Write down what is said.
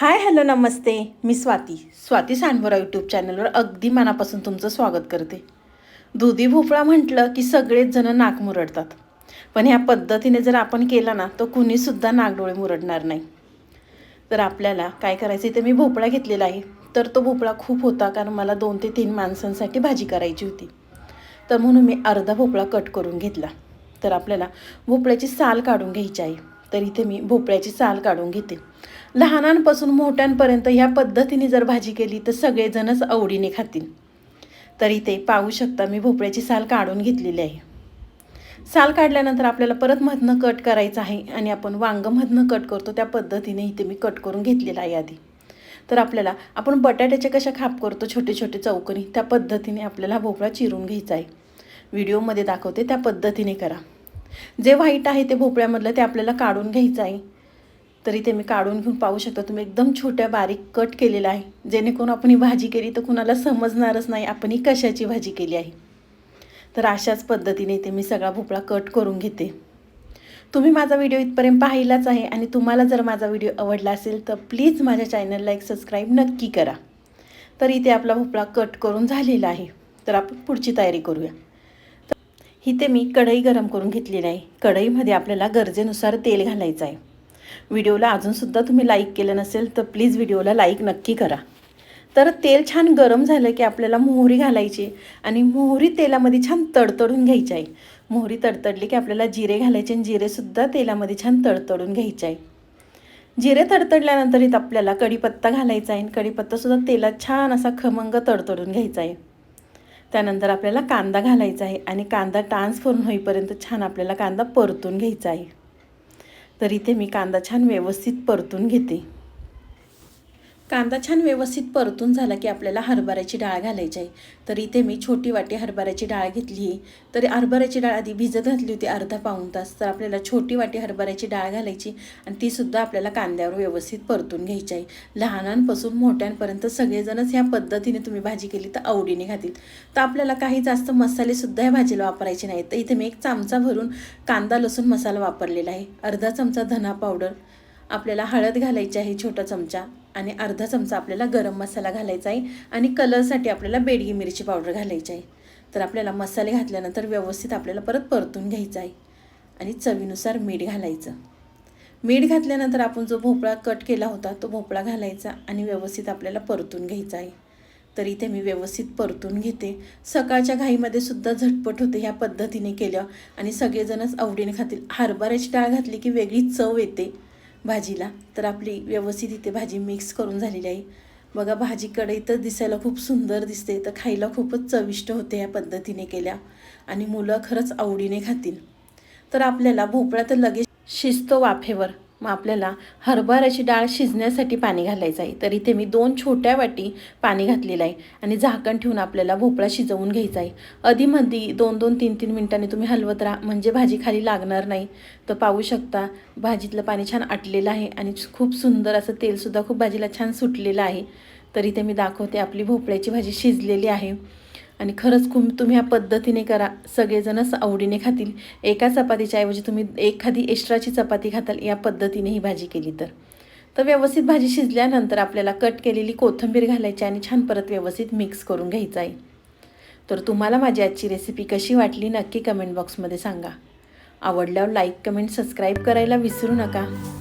हाय hello नमस्ते. मी Swati. Swati Sandavara YouTube चॅनलवर अगदी मनापासून तुमचं स्वागत करते. दुधी भोपळा म्हटलं की सगळेच जण नाक मुरडतात. पण ह्या पद्धतीने जर आपण केला ना तर कुणीसुद्धा नागडोळे मुरडणार नाही. तर आपल्याला काय करायचं इथे मी भोपळा घेतलेला आहे. तर तो भोपळा खूप होता कारण मला दोन ते तीन माणसांसाठी भाजी करायची होती. तर म्हणून मी अर्धा भोपळा कट करून घेतला. तर आपल्याला भोपळ्याची साल काढून घ्यायची आहे. तर इथे मी भोपळ्याची साल काढून घेते. लहानांपासून मोठ्यांपर्यंत ह्या पद्धतीने जर भाजी केली तर सगळेजणच आवडीने खातील. तर इथे पाहू शकता मी भोपळ्याची साल काढून घेतलेली आहे. साल काढल्यानंतर आपल्याला परत मधनं कट करायचं आहे आणि आपण वांगमधनं कट करतो त्या पद्धतीने इथे मी कट करून घेतलेला आहे आधी. तर आपल्याला आपण बटाट्याचे कशा खाप करतो छोटे छोटे चौकनी त्या पद्धतीने आपल्याला भोपळा चिरून घ्यायचा आहे. व्हिडिओमध्ये दाखवते त्या पद्धतीने करा. जे व्हाईट आहे ते भोपळ्यामधलं ते आपल्याला काढून घ्यायचं आहे. तरी ते मी काढून घेऊन पाहू शकता. तुम्ही एकदम छोट्या बारीक कट केलेला आहे. जेणेकरून आपण ही भाजी केली तर कुणाला समजणारच नाही आपण ही कशाची भाजी केली आहे. तर अशाच पद्धतीने इथे मी सगळा भोपळा कट करून घेते. तुम्ही माझा व्हिडिओ इथपर्यंत पाहिलाच आहे आणि तुम्हाला जर माझा व्हिडिओ आवडला असेल तर प्लीज माझ्या चॅनलला एक सबस्क्राईब नक्की करा. तर इथे आपला भोपळा कट करून झालेला आहे. तर आपण पुढची तयारी करूया. इथे मी कढई गरम करून घेतलेली आहे कढईमध्ये आपल्याला गरजेनुसार तेल घालायचं आहे. व्हिडिओला अजूनसुद्धा तुम्ही लाईक केलं नसेल तर प्लीज व्हिडिओला लाईक नक्की करा. तर तेल छान गरम झालं की आपल्याला मोहरी घालायची आणि मोहरी तेलामध्ये छान तडतडून घ्यायची आहे. मोहरी तडतडली की आपल्याला जिरे घालायचे आणि जिरेसुद्धा तेलामध्ये छान तडतडून घ्यायचे आहे. जिरे तडतडल्यानंतर इथं आपल्याला कढीपत्ता घालायचा आहे आणि कढीपत्तासुद्धा तेलात छान असा खमंग तडतडून घ्यायचा आहे. त्यानंतर आपल्याला कांदा घालायचा आहे आणि कांदा ट्रान्सफॉर्म होईपर्यंत छान आपल्याला कांदा परतून घ्यायचा आहे. तर इथे मी कांदा छान व्यवस्थित परतून घेते. कांदा छान व्यवस्थित परतून झाला की आपल्याला हरभऱ्याची डाळ घालायची आहे. तर इथे मी छोटी वाटी हरभऱ्याची डाळ घेतली आहे. तर हरभऱ्याची डाळ आधी भिजत घातली होती अर्धा पाऊण तास. तर आपल्याला छोटी वाटी हरभऱ्याची डाळ घालायची आणि तीसुद्धा आपल्याला कांद्यावर व्यवस्थित परतून घ्यायची आहे. लहानांपासून मोठ्यांपर्यंत सगळेजणच ह्या पद्धतीने तुम्ही भाजी केली तर आवडीने घातील तर आपल्याला काही जास्त मसालेसुद्धा ह्या भाजीला वापरायचे नाहीत. तर इथे मी एक चमचा भरून कांदा लसूण मसाला वापरलेला आहे. अर्धा चमचा धना पावडर आपल्याला हळद घालायची आहे छोटा चमचा आणि अर्धा चमचा आपल्याला गरम मसाला घालायचा आहे आणि कलरसाठी आपल्याला बेडगी मिरची पावडर घालायची आहे. तर आपल्याला मसाले घातल्यानंतर व्यवस्थित आपल्याला परत परतून घ्यायचं आहे आणि चवीनुसार मीठ घालायचं. मीठ घातल्यानंतर आपण जो भोपळा कट केला होता तो भोपळा घालायचा आणि व्यवस्थित आपल्याला परतून घ्यायचा आहे. तर इथे मी व्यवस्थित परतून घेते. सकाळच्या घाईमध्ये सुद्धा झटपट होते ह्या पद्धतीने केलं आणि सगळेजणच आवडीने खातील. हरभऱ्याची डाळ घातली की वेगळी चव येते. भाजीला. तर आपली व्यवस्थित इथे भाजी मिक्स करून झालेली आहे. बघा भाजी कढईतच दिसायला खूप सुंदर दिसते. तर खायला खूपच चविष्ट होते या पद्धतीने केल्या. आणि मुलं खरंच आवडीने खातील. तर आपल्याला भोपळा तर लगेच शिजतो वाफेवर. मग आपल्याला हरभऱ्याची डाळ शिजण्यासाठी पाणी घालायचं आहे. तर इथे मी दोन छोट्या वाटी पाणी घातलेलं आहे आणि झाकण ठेवून आपल्याला भोपळा शिजवून घ्यायचा आहे. अधीमधी दोन दोन तीन तीन मिनटांनी तुम्ही हलवत राहा. म्हणजे भाजी खाली लागणार नाही. तर पाहू शकता भाजीतलं पाणी छान आटलेलं आहे आणि खूप सुंदर असं तेलसुद्धा खूप भाजीला छान सुटलेलं आहे. तर इथे मी दाखवते आपली भोपळ्याची भाजी शिजलेली आहे. आणि खरंच खूप तुम्ही ह्या पद्धतीने करा. सगळेजणच आवडीने खातील. एका चपातीच्या ऐवजी तुम्ही एखादी एक्स्ट्राची चपाती खाताल या पद्धतीने ही भाजी केली तर. तर व्यवस्थित भाजी शिजल्यानंतर आपल्याला कट केलेली कोथिंबीर घालायची आणि छान परत व्यवस्थित मिक्स करून घ्यायचं आहे. तर तुम्हाला माझी आजची रेसिपी कशी वाटली नक्की कमेंट बॉक्समध्ये सांगा. आवडल्यावर लाईक कमेंट सबस्क्राईब करायला विसरू नका.